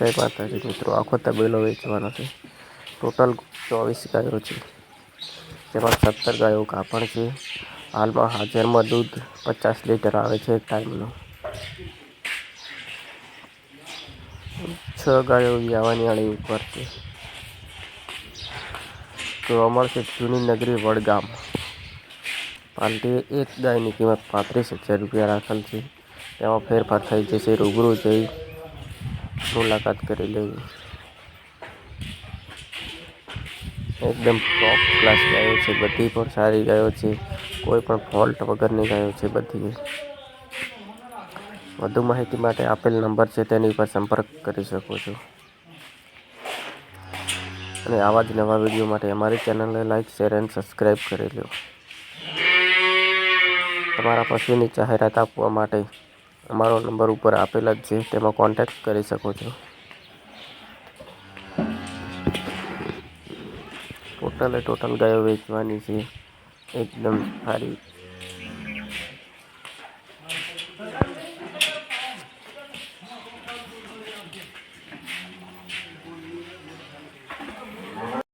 જય માતાજી મિત્રો આખો તબેલો વેચવાનો છે. ટોટલ ચોવીસ ગાયો છે. જેમાં સત્તર ગાયો કાપણ છે. હાલમાં હાજરમાં દૂધ પચાસ લીટર આવે છે ટાઈમનું. છ ગાયો વ્યાવાની આણી ઉપર છે. જોવા મળશે જૂની નગરી વડગામ પાલટી એક ગાયની કિંમત પાંત્રીસ હજાર રૂપિયા રાખેલ છે. તેમાં ફેરફાર થઈ જશે. રૂબરૂ જઈ મુલાકાત કરી લેવી એકદમ ટોપ ક્લાસ ગાયો છે, બધી પણ સારી ગાયો છે, કોઈ પણ ફોલ્ટ વગરની ગાયો છે બધી. વધુ માહિતી માટે આપેલ નંબર છે, તેની પર સંપર્ક કરી શકો છો. અને આવા જ નવા વીડિયો માટે અમારી ચેનલને લાઈક શેર એન્ડ સબસ્ક્રાઈબ કરી લો. તમારા પશુની જાહેરાત આપવા માટે અમારો નંબર ઉપર આપેલા જ છે, તેમાં કોન્ટેક્ટ કરી શકો છો. ટોટલે ટોટલ ગાયો વેચવાની છે. એકદમ સારી